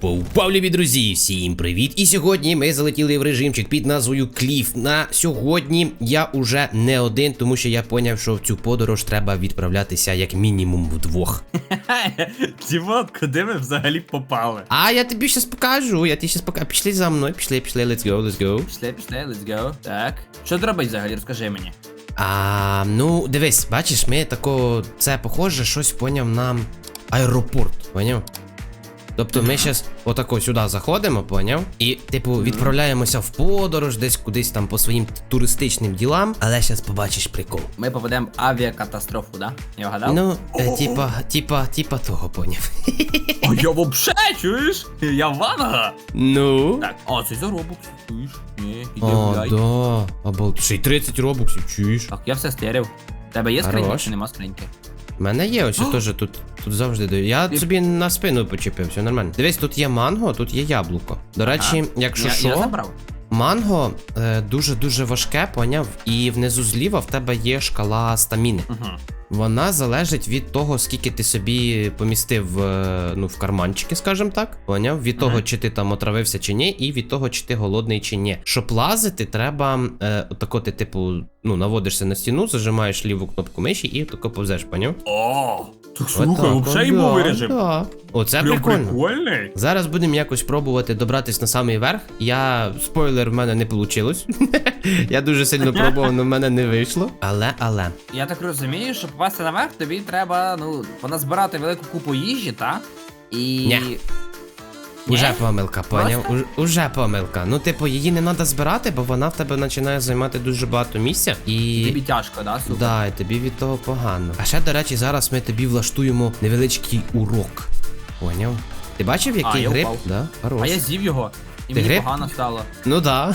Повпав, любі друзі, всім привіт! І сьогодні ми залетіли в режимчик під назвою Кліф. На сьогодні я уже не один, тому що я поняв, що в цю подорож треба відправлятися як мінімум вдвох. Дімон, куди ми взагалі попали? А я тобі щас покажу, я тобі щас покажу. Пішли за мною, пішли, пішли, let's go, let's go. Пішли, пішли, let's go. Так. Що робиш взагалі? Розкажи мені. А, ну, дивись, бачиш, ми тако, це похоже, щось поняв нам аеропорт, поняв? Тобто ми зараз отако сюди заходимо, поняв? І, типу, відправляємося в подорож, десь кудись там по своїм туристичним ділам, але зараз побачиш прикол. Ми попадемо в авіакатастрофу, да? Я вгадав? Ну, е, типа, типа, типа того, поняв. О, я вообще, чуєш? Я ванга. Ну. Так, а, це за робокс, чуєш? Ні, іди гуляй. да. Обал... Ще й 30 робоксів, чуєш? Так, я все стерів. Тебе є скринька Хорош. чи нема скриньки? У мене є ось теж тут, тут завжди даю. Я собі на спину почепив, все нормально. Дивись, тут є манго, тут є яблуко. До речі, якщо я, що, я забрав. манго е, дуже-дуже важке, поняв, і внизу зліва в тебе є шкала стаміни. Угу. Вона залежить від того, скільки ти собі помістив е, ну, в карманчики, скажімо так. Поняв? Від того, чи ти там отравився чи ні, і від того, чи ти голодний чи ні. Щоб лазити, треба е, отако ти, типу, ну, наводишся на стіну, зажимаєш ліву кнопку миші і тако повзеш, поняв? О, так слухай, о, імбовий режим. Да. Оце Прям прикольно. прикольний. Зараз будемо якось пробувати добратись на самий верх. Я спойлер, в мене не вийшло. Я дуже сильно пробував, але в мене не вийшло. Але, але. Я так розумію, щоб попасти наверх, тобі треба, ну, поназбирати велику купу їжі, та? І. Ні. Уже помилка, поняв? Просто? Уж- Уже помилка. Ну, типу, її не треба збирати, бо вона в тебе починає займати дуже багато місця. І. Тобі тяжко, да, супер? Да, і тобі від того погано. А ще, до речі, зараз ми тобі влаштуємо невеличкий урок. Поняв? Ти бачив, який я гриб? впав. Да? Хорош. А я з'їв його, і Ти мені гриб? погано стало. Ну да.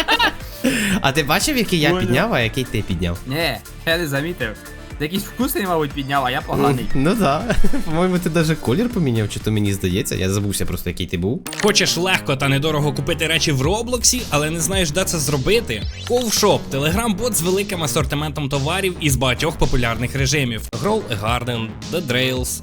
а ти бачив, який я підняв, а який ти підняв? Ні, я не замітив. Ти якийсь вкусний, мабуть, підняв, а я поганий. Ну да. По-моєму, ти навіть колір поміняв, чи то мені здається. Я забувся просто, який ти був. Хочеш легко та недорого купити речі в Роблоксі, але не знаєш, де це зробити? Ковшоп телеграм-бот з великим асортиментом товарів із багатьох популярних режимів: Grow a Garden, The Drails,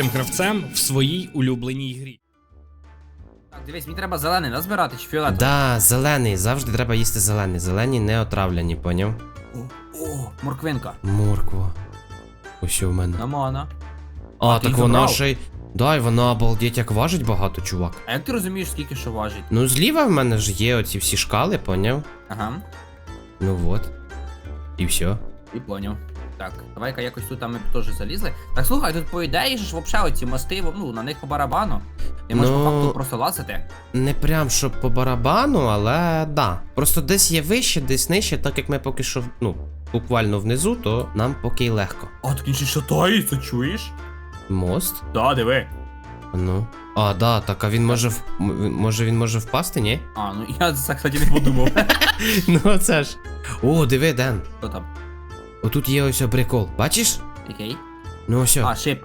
найкрутішим гравцем в своїй улюбленій грі. Так, дивись, мені треба зелений назбирати чи фіолетовий. Да, зелений, завжди треба їсти зелений. Зелені не отравлені, поняв? О, о, морквинка. Морква. Ось що в мене. Намана. А, ти так вона забрав? ще й. Дай, вона обалдеть, як важить багато, чувак. А як ти розумієш, скільки що важить? Ну, зліва в мене ж є оці всі шкали, поняв? Ага, Ну вот. І все. і поняв. Так, давай-ка якось тут там ми теж залізли. Так слухай, тут по ідеї ж вообще оці мости, ну, на них по барабану. Ти можеш Ну, по факту просто лазити. Не прям щоб по барабану, але да. Просто десь є вище, десь нижче, так як ми поки що, ну, буквально внизу, то нам поки й легко. А, так він ще шатається, чуєш? Мост? Да, диви. Ну. А, да, так, а він може в... може він може впасти, ні? А, ну я це, кстати, не подумав. ну це ж. О, диви, Ден. Хто там? Отут є ось прикол. Бачиш? Який? Ну ось. А, шип.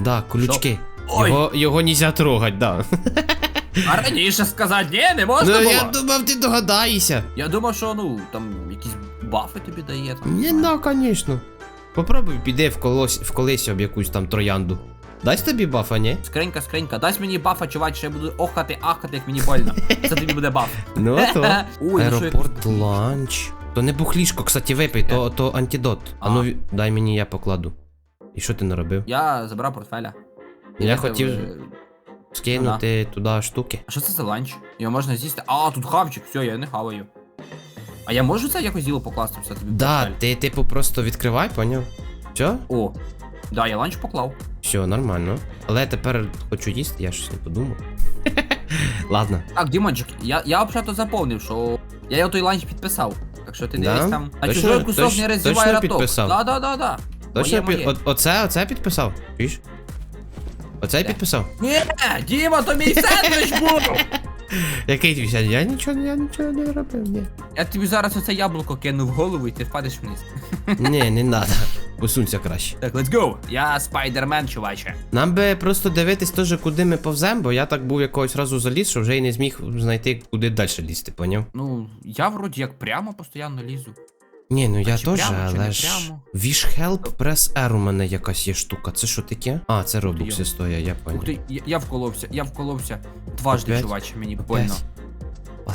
Да, колючки. Ой. Його, його нельзя трогать, да. А раніше сказати, ні, не можна ну було. я думав, ти догадаєшся. Я думав, що ну там якісь бафи тобі дає. Там, Ні, знаю. да, звісно. Попробуй піди в колось, в колись об якусь там троянду. Дасть тобі бафа, ні? Скринька, скринька, дасть мені бафа, чувак, що я буду охати, ахати, як мені больно. Це тобі буде баф. Ну то. Ну Аеропорт ланч. То не бухлішко, кстати, випий, то, то антидот. А А. ну дай мені, я покладу. І що ти наробив? Я забрав портфеля. Я це хотів вже- скинути туди штуки. А що це за ланч? Його можна з'їсти. А, тут хавчик, все, я не хаваю. А я можу це якось діло покласти все тобі? Да, портфель? ти типу просто відкривай, поняв? Все? О, да, я ланч поклав. Все, нормально. Але я тепер хочу їсти, я щось не подумав. Ладно. Так, Дімончик, я, я взагалі заповнив, що я його той ланч підписав. Так що ти Да? дивись там. А Точно- чужой кусок точно- не роззівай точно роток. підписав? Да, да, да, да. Точно Моє, під... моє. о- оце, оце підписав? Чуєш? Оце підписав? Ні, Діма, то мій сендвіч був! Який твій сядь? Я нічого, я нічого не робив, ні. Я тобі зараз оце яблуко кину в голову і ти впадеш вниз. Ні, не надо. Посунься краще. Так, let's go. Я спайдермен, чуваче. Нам би просто дивитись теж, куди ми повзем, бо я так був якогось разу заліз, що вже й не зміг знайти, куди далі лізти, поняв? Ну, я вроді як прямо постійно лізу. Ні, ну я теж, але ж. Wish Help Press R у мене якась є штука. Це що таке? А, це робокси йо. стоять, я поняв. ти, я, я вколовся, я вколовся. Дважди, Опять? чуваче, мені больно.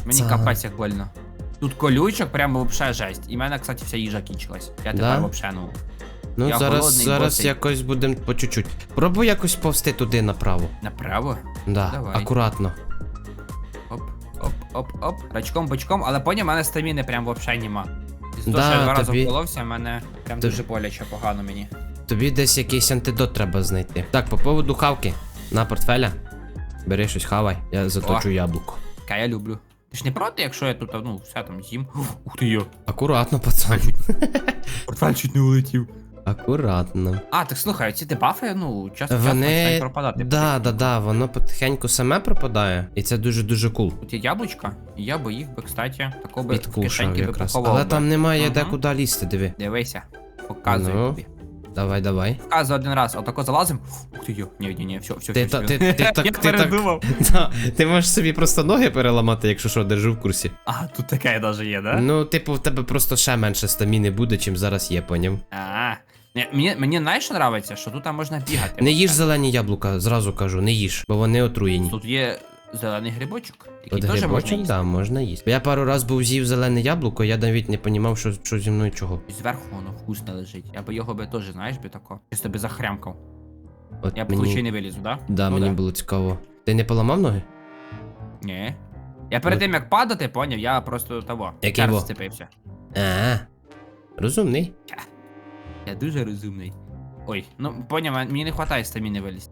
Мені капець як больно. Тут колючок, прямо вообще жесть. І в мене, кстати, вся їжа кінчилась. Я тепер Да? вообще, ну. Ну Я зараз, голодний, зараз босий. якось будемо по чуть-чуть. Пробуй якось повсти туди направо. Направо. Да, Давай. акуратно. Оп, оп, оп, оп. Рачком бочком, але поняв, в мене стаміни прям вообще нема. І Да, що я два рази тобі- вколовся, в мене прям Тобі- дуже боляче погано мені. Тобі десь якийсь антидот треба знайти. Так, по поводу хавки. На портфеля. Бери щось хавай, я заточу яблуко. Ка я люблю. Ти ж не проти, якщо я тут, ну, все там з'їм. Ух ти йо. Акуратно, пацан. Портфель чуть не улетів. Акуратно. А, так слухай, ці дебафи, ну, часто Вони. починають пропадати. Да, да, да, воно потихеньку саме пропадає, і це дуже-дуже кул. Тут є яблучка, і я би їх би, кстати, тако би в кишеньки би поховав. Але би. там немає Мгм. де куди лізти, диви. Дивися, показую Ну. тобі. Давай, давай. Показую один раз, отако залазим. Ух ти йо, ні, ні, ні, все, все, Ти все. та- ти- ти Я так- ти так- передумав. Да, ти можеш собі просто ноги переламати, якщо що, держу в курсі. А, тут таке даже є, да? Ну, типу, в тебе просто ще менше стаміни буде, чим зараз є, поняв? А, ні, мені, мені знаєш, нравиться, що тут там можна бігати. Не їж зелені яблука, зразу кажу, не їж, бо вони отруєні. Тут є зелений грибочок, який От теж можна грибочок, їсти. да, можна їсти. Я пару раз був з'їв зелене яблуко, я навіть не понімав, що, що зі мною чого. І Зверху воно вкусне лежить. Я би його би теж, знаєш, би тако. Чисто би захрямкав. От Я б мені, мені... не вилізу, да? да, Ну мені було цікаво. Ти не поламав ноги? Ні. Я перед тим як падати, поняв, я просто того. Який зараз зцепився. А, розумний. Я дуже розумний. Ой, ну поняв, мені не вистачає стаміни вилізти.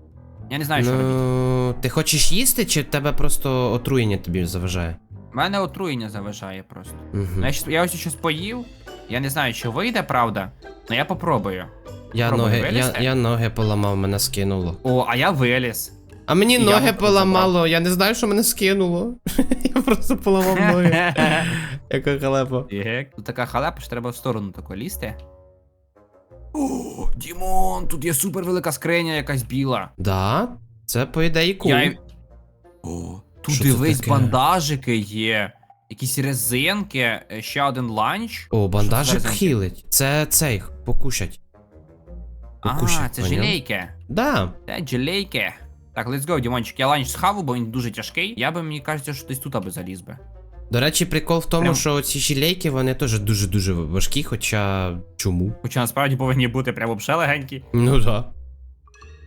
Я не знаю, що робити. Ну, ти хочеш їсти, чи тебе просто отруєння тобі заважає? У мене отруєння заважає просто. Угу. Ну, я, щас- я ось щось поїв. Я не знаю, чи вийде, правда. але я попробую. Я Пробуй ноги, я, вилізти? я ноги поламав, мене скинуло. О, а я виліз. А мені І ноги поламало, я не знаю, що мене скинуло. я просто поламав ноги. Яка халепа. Тут така халепа, що треба в сторону тако лізти. О, Дімон, тут є супер велика скриня якась біла. Да, це по ідеї кул. Я... О, тут Що це дивись, таке? бандажики є. Якісь резинки, е, ще один ланч. О, бандажик Що це за резинки? хілить. Це цей, покушать. Покушать, А, це поняв? желейки. Да. Це желейки. Так, let's go, Дімончик. Я ланч схаву, бо він дуже тяжкий. Я би, мені кажеться, що десь тут аби заліз би. До речі, прикол в тому, Прям- що ці жілейки вони теж дуже-дуже важкі, хоча чому? Хоча насправді повинні бути прямо вже легенькі. Ну да.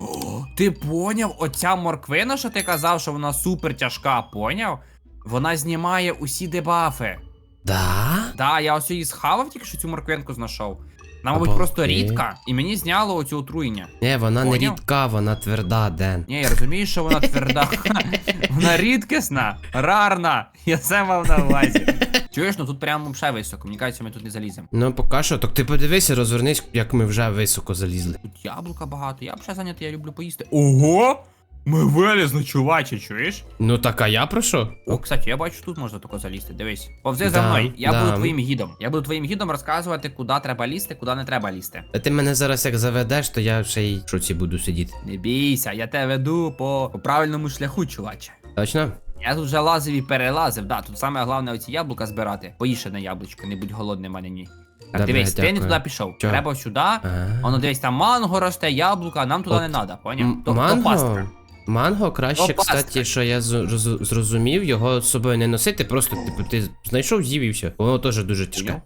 О, ти поняв, оця морквина, що ти казав, що вона супер тяжка, поняв? Вона знімає усі дебафи. Да? Да, я ось її схавав, тільки що цю морквинку знайшов. Вона, мабуть, Обалдеть. просто рідка, і мені зняло оцю отруєння. Не, вона не Поняв? рідка, вона тверда, Ден. Ні, я розумію, що вона тверда. вона рідкісна, рарна. Я це мав на увазі. Чуєш, ну тут прямо взагалі високо. Мені кажеться, ми тут не заліземо. Ну, поки що, так ти подивися, розвернись, як ми вже високо залізли. Тут яблука багато, я взагалі зайнятий, я люблю поїсти. Ого! Ми вилізли, чуваче, чуєш? Ну так а я про що? О, кстати, я бачу, тут можна тако залізти. Дивись. Повзи за Да, мною. Я да. буду твоїм гідом. Я буду твоїм гідом розказувати, куди треба лізти, куди не треба лізти. Та ти мене зараз як заведеш, то я ще й в шоці буду сидіти. Не бійся, я тебе веду по, по правильному шляху, чуваче. Точно? Я тут вже лазив і перелазив, да, тут саме головне оці яблука збирати. Поїж одне яблучко, не будь голодним, а не ні. Так, Добре, дивись, ти не туди пішов. Чого? Треба сюди. А. Воно дивись, там манго росте, яблука, а нам туди От не треба, поняв? М- То, то пастка. Манго. Краще, То кстати, що я зрозумів, його з собою не носити, просто типу ти знайшов, з'їв і все. Воно теж дуже тяжке.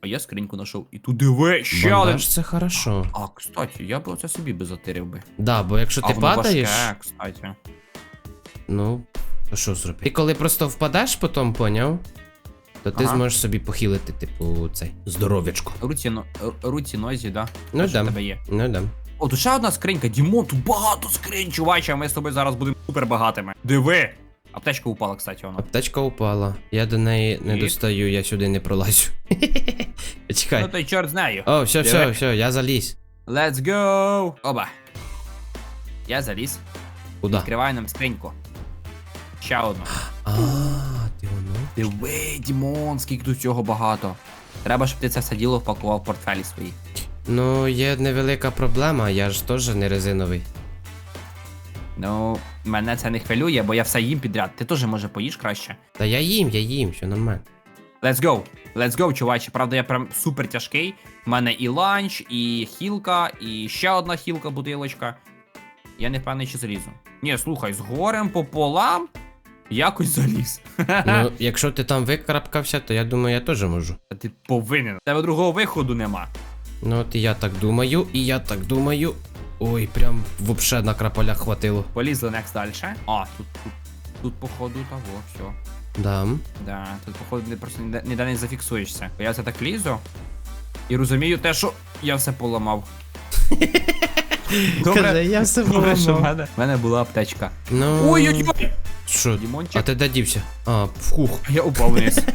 А я скриньку знайшов. І тут диви, ще один. Це хорошо. А, кстати, я б оце собі би затирив би. Да, бо якщо ти а воно падаєш, важке, кстати. ну, то що зробити? Ти коли просто впадеш потім, поняв? То ти Ага. зможеш собі похилити, типу, цей здоров'ячко. Руці, но- руці нозі, да? Ну Те, тебе є. Ну дам. О, тут ще одна скринька. Дімон, тут багато скринь, чуваче, а ми з тобою зараз будемо супер багатими. Диви! Аптечка упала, кстати, вона. Аптечка упала. Я до неї не І? достаю, я сюди не пролазю. Ну Чекай. той чорт з нею. О, все, все, все, я заліз. Let's go! Оба. Я заліз. Куда? Відкриваю нам скриньку. Ще одну. А, ти воно. Диви, Дімон, скільки тут цього багато. Треба, щоб ти це все діло впакував в портфелі свої. Ну, є невелика проблема, я ж теж не резиновий. Ну, мене це не хвилює, бо я все їм підряд. Ти теж може поїш краще. Та я їм, я їм, що нормально. Let's go. Let's go, чувачі. Правда, я прям супер тяжкий. У мене і ланч, і хілка, і ще одна хілка, бутилочка. Я не впевнений, чи залізу. Ні, слухай, з горем пополам якось заліз. Ну, якщо ти там викарабкався, то я думаю, я теж можу. Та ти повинен. У тебе другого виходу нема. Ну, от і я так думаю, і я так думаю. Ой, прям вообще на краполях хватило. Полізли next далі. А, тут, тут, тут походу того, все. Да. Да, тут походу не просто ніде, ніде не зафіксуєшся. Бо я це так лізу. І розумію те, що я все поламав. Каже, я все добре, що в поламав. мене, в мене була аптечка. Ну. Ой-ой-ой! Що? Дімончик. А ти де дівся? А, в кух. Я упав вниз.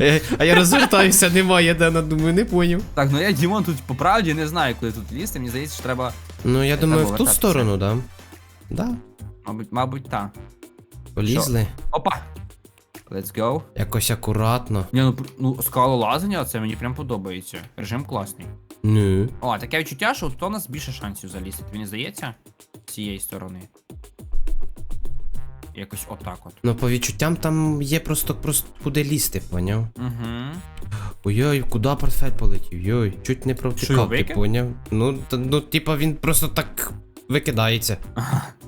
Е, А я розвертаюся, немає, де думаю, не поняв. Так, ну я Дімон тут по правді не знаю, куди тут лізти. Мені здається, що треба, Ну, я думаю, в ту сторону, да? Да. мабуть, мабуть, та. Полізли. Опа! Let's go. Якось акуратно. Ні, ну, пр- ну скалолазання, це мені прям подобається. Режим класний. Ну. О, таке відчуття, що тут у нас більше шансів залізти. Тобі не здається? З цієї сторони. Якось отак от. Ну, по відчуттям там є просто, просто куди лізти, поняв? Угу. Ой-ой, куди портфель полетів? Йой, чуть не провтикав, ти поняв? Ну, та, ну, типа він просто так викидається.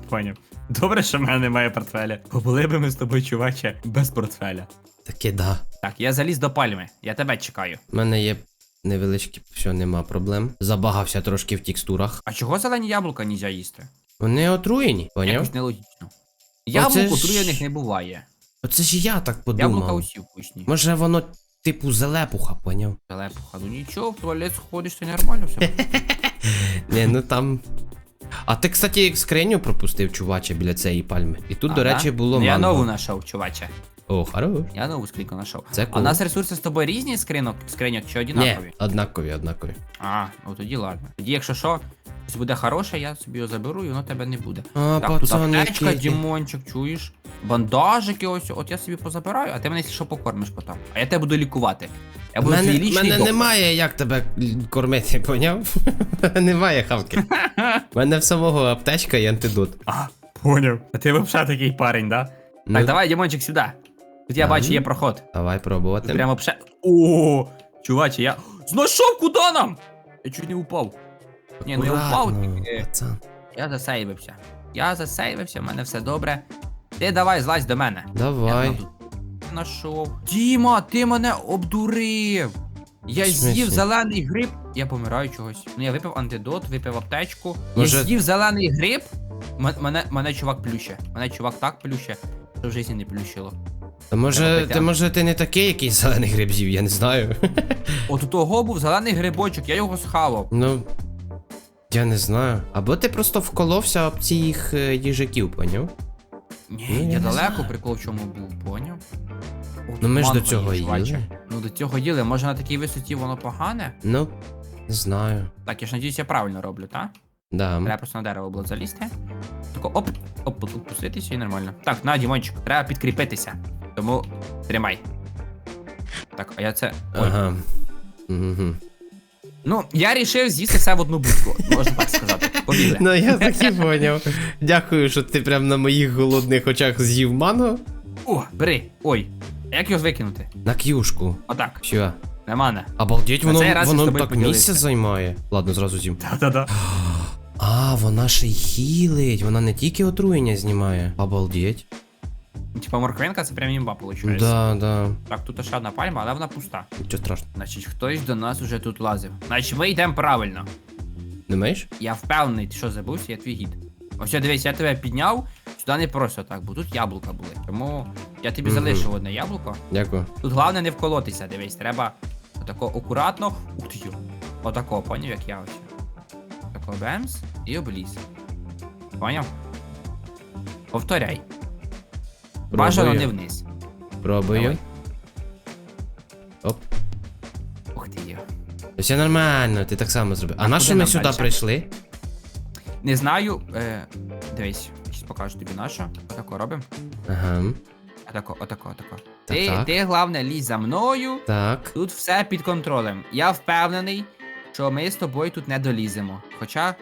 Поняв. Добре, що в мене немає портфеля. Побули би ми з тобою, чуваче, без портфеля. Таке да. Так, я заліз до пальми. Я тебе чекаю. У мене є невеличкі, все, нема проблем. Забагався трошки в текстурах. А чого зелені яблука нельзя їсти? Вони отруєні, поняв? Якось нелогічно. Яблук ж- отруєних не буває. Оце ж я так Яблука подумав. усі вкусні. Може воно типу залепуха, поняв? Телепуха, ну нічого, в туалет сходиш, це нормально все. Не, ну там. А ти, кстати, скриню пропустив, чуваче, біля цієї пальми. І тут, до Ага. речі, було Ну, Я манго. нову знайшов, чуваче. О, хорош. Я нову скриньку знайшов. Це А кул. у нас ресурси з тобою різні скринок, скриньок чи Ні, однакові? однакові, однакові. А, ну тоді ладно. Тоді, якщо що, щось буде хороше, я собі його заберу і воно тебе не буде. А, так, тут аптечка, який. Дімончик, чуєш? Бандажики ось, от я собі позабираю, а ти мене якщо що покормиш потім. А я тебе буду лікувати. Я буду твій Мене, лічний мене доктор. немає як тебе кормити, поняв? немає хавки. У мене в самого аптечка і антидот. А, поняв. А ти взагалі такий парень, да? Ну, Так, давай, Дімончик, сюди. Тут я бачу, є проход. Давай пробувати. Тут прямо пше. О, чуваче, я. Знайшов куди нам? Я чуть не упав. Ні, ну я упав, тільки пацан. я засейвився. Я засейвився, в мене все добре. Ти давай, злазь до мене. Давай. там тут Нашов. Діма, ти мене обдурив. Я з'їв зелений гриб. Я помираю чогось. Ну я випив антидот, випив аптечку. Може- Я з'їв зелений гриб. М- мене, мене чувак плюще. Мене чувак так плюще, що в житті не плющило. Та може, ти може ти не такий, який зелений гриб з'їв, я не знаю. От у того був зелений грибочок, я його схавав. ну. Я не знаю. Або ти просто вколовся об цих е, їжаків, поняв? Ні, Ну, я я не далеко знаю. прикол в чому був, поняв? О, Ну ми ж до манго цього є, чуваче. їли. Ну до цього їли, може на такій висоті воно погане? Ну, не знаю. Так, я ж надіюсь, я правильно роблю, так? Да. Треба просто на дерево було залізти. Тако оп, оп, опуститися і нормально. Так, на, Дімончик, треба підкріпитися. Тому тримай. Так, а я це. Ага. Угу. Ну, я рішив з'їсти все в одну будку, можна так сказати. Побігли. Ну я так і поняв. Дякую, що ти прям на моїх голодних очах з'їв манго. О, бери. Ой. А як його викинути? На к'юшку. Отак. Що? На мене. Обалдеть, На воно, раз я з воно тобою так поділився. місце займає. Ладно, зразу з'їм. Та-та-та. А, вона ще й хілить. Вона не тільки отруєння знімає. Обалдеть. Типа морквинка це прям імба виходить. Да, да. Так, тут ще одна пальма, але вона пуста. Нічого страшного. Значить, хтось до нас уже тут лазив. Значить, ми йдемо правильно. Не маєш? Я впевнений, ти що забувся, я твій гід. Ось дивись, я тебе підняв, сюди не просто так, бо тут яблука були. Тому я тобі Мгм. залишив одне яблуко. Дякую. Тут головне не вколотися, дивись, треба отако акуратно. Ух ти йо. Отако, поняв, як я ось. Тако бемс і обліз. Поняв? Повторяй. Бажано не вниз. Пробую. Давай. Оп. Ух ти йо. Все нормально, ти так само зробив. А А на куди що ми нам сюди дальше? прийшли? Не знаю. Е, дивись, щас покажу тобі нашу. Отако робимо. Ага. Отако, отако, отако. Так, Ти, так. ти, головне, лізь за мною. Так. Тут все під контролем. Я впевнений, що ми з тобою тут не доліземо. Хоча,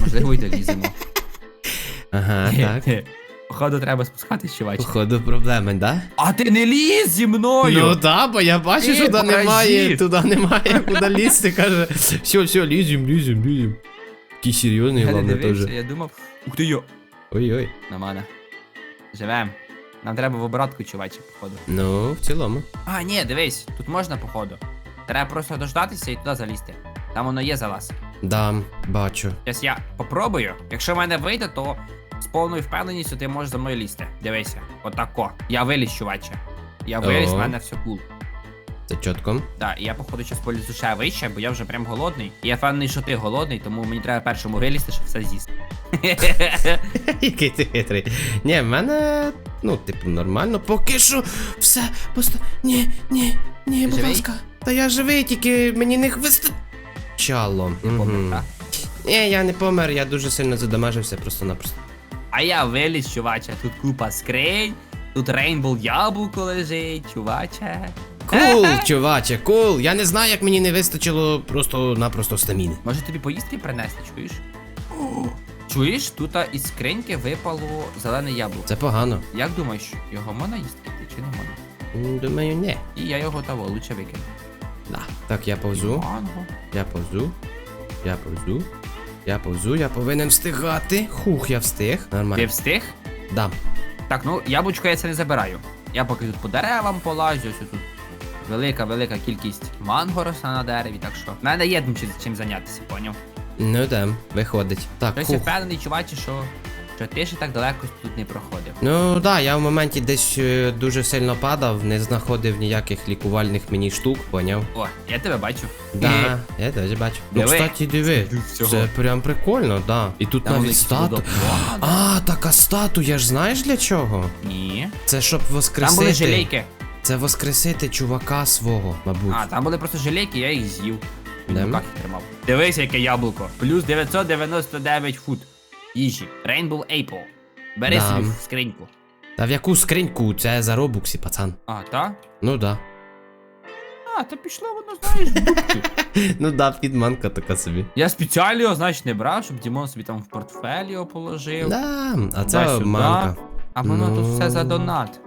можливо, й доліземо. Ага, так. Походу, треба спускатись, чувач. Походу проблеми, да? А ти не лізь зі мною! Ну так, бо я бачу, Ти що туди паразит. немає, туди немає, куди лізти, каже. Все, все, лізем, лізем, лізем. Такий серйозний, я не головне, дивився, теж. я думав. Ух ти йо! Ой-ой. На мене. Живем. Нам треба в обратку, чувачі, походу. Ну, в цілому. А, ні, дивись, тут можна, походу. Треба просто дождатися і туди залізти. Там воно є залаз. Да, бачу. Зараз я попробую. Якщо в мене вийде, то з повною впевненістю ти можеш за мною лізти. Дивися, отако. Я виліз, чуваче. Я виліз, О. в мене все кул. Це чітко. Так, і я походу зараз полізу ще вище, бо я вже прям голодний. І я впевнений, що ти голодний, тому мені треба першому вилізти, щоб все з'їсти. Який ти хитрий. Ні, в мене, ну, типу, нормально. Поки що все просто. Ні, ні, ні, будь Живий? ласка. Та я живий, тільки мені не вистачало. Ти помер, так? Ні, я не помер, я дуже сильно задамажився просто-напросто. А я виліз, чуваче. Тут купа скринь, тут рейнбол яблуко лежить, чуваче. Кул, чуваче, кул. Я не знаю, як мені не вистачило просто-напросто стаміни. Може тобі поїздки принести, чуєш? Чуєш, тут із скриньки випало зелене яблуко. Це погано. Як думаєш, його можна їсти чи не можна? Думаю, ні. І я його того лучше викину. Да. Так, я повзу, Манго. я повзу, я повзу, я повзу, я повинен встигати. Хух, я встиг. Нормально. Ти встиг? Да. Так, ну яблучко я це не забираю. Я поки тут по деревам полазю, ось тут велика, велика кількість манго росте на дереві, так що в мене є чим, чим зайнятися, поняв? Ну да, виходить. Так, Хтось хух. впевнений, чувачі, що, що ти ще так далеко тут не проходив. Ну да, я в моменті десь е, дуже сильно падав, не знаходив ніяких лікувальних мені штук, поняв? О, я тебе бачу. Да, я теж бачу. Ну, Диви. кстати, диви. Всього. Це прям прикольно, да. І тут Там навіть якийсь стату. водопад. А, така статуя ж знаєш для чого? Ні. Це щоб Там були воскресити. Це воскресити чувака свого, мабуть. А, там були просто желейки, я їх з'їв. Він руках їх тримав. Дивись, яке яблуко. Плюс 999 фут. Їжі. Rainbow Apple. Бери Да. собі в скриньку. Та в яку скриньку? Це за робуксі, пацан. А, та? Ну да. А, то пішло воно, знаєш, в. Ну да, підманка така собі. Я спеціально його, значить, не брав, щоб Дімон собі там в портфель його положив. Да, а це Туди-сюди. манка. А воно тут все за донат.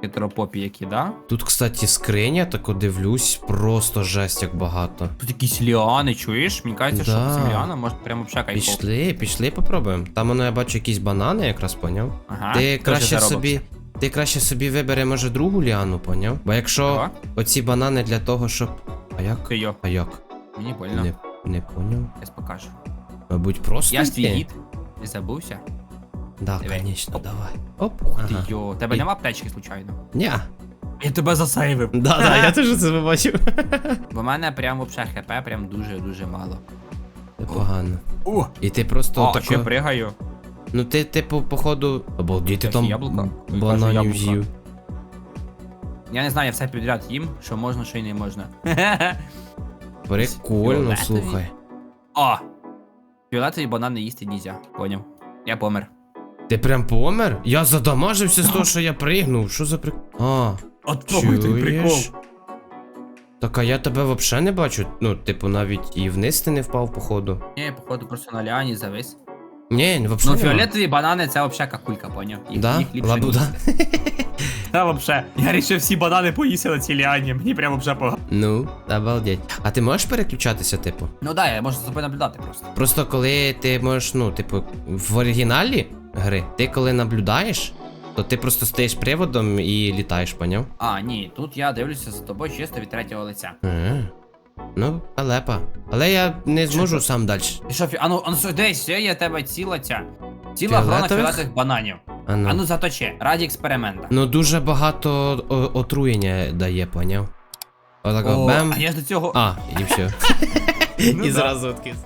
Хитропопі які, да? Тут, кстати, скриня, тако дивлюсь, просто жесть як багато. Тут якісь ліани, чуєш? Мені кажеться, що Да. з ліана може прямо кайфово. Пішли, пішли, попробуємо. Там воно я бачу якісь банани, якраз поняв. Ага, ти краще собі. Ти краще собі вибери, може, другу ліану, поняв? Бо якщо Ага. оці банани для того, щоб. А як? Ти йо, А як? мені больно. Не, не поняв. Я покажу. Мабуть, просто. Я ж твій йти? гід. Не забувся? Да, Диви. звісно, Оп. давай. Оп. Ти Ага. йо, тебе І- нема аптечки, случайно? Ня. Я тебе засейвив. Да, да, я теж це побачив. Бо в мене прям вообще хп прям дуже-дуже мало. Непогано. О, І ти просто а, тако... ще пригаю. Ну ти, типу, походу. Обалдіть, ти там Кажу, бананів з'їв. Я не знаю, я все підряд їм, що можна, що й не можна. Прикольно, Фіолетовий. слухай. О! Фіолетові банани їсти нельзя, поняв. Я помер. Ти прям помер? Я задамажився з того, що я пригнув. Що за прик... А, От чуєш? Так а я тебе взагалі не бачу. Ну, типу, навіть і вниз ти не впав, походу. Ні, походу просто на ліані завис. Ні, взагалі. Ну, фіолетові банани це взагалі какулька, поняв. Їх, Да? їх ліпше Лабуда? Та вообще. Я рішив всі банани поїсти на цій ліані, мені прямо вже погано. Ну, обалдеть. А ти можеш переключатися, типу? Ну да, я можу за тобою наблюдати просто. Просто коли ти можеш, ну, типу, в оригіналі гри, ти коли наблюдаєш, то ти просто стаєш приводом і літаєш, поняв? А, ні, тут я дивлюся за тобою чисто від третього лиця. Е, Ну, алепа. Але я не зможу сам далі. Ти що, фі... ану, ану, десь, є тебе ціла ця. Ціла грона Фіолетових? фіолетових бананів. А ну. Ану заточи, раді експеримента. Ну дуже багато о- отруєння дає, поняв? Отако О, бем. а я ж до цього. А, і все. Ну і да. зразу откис.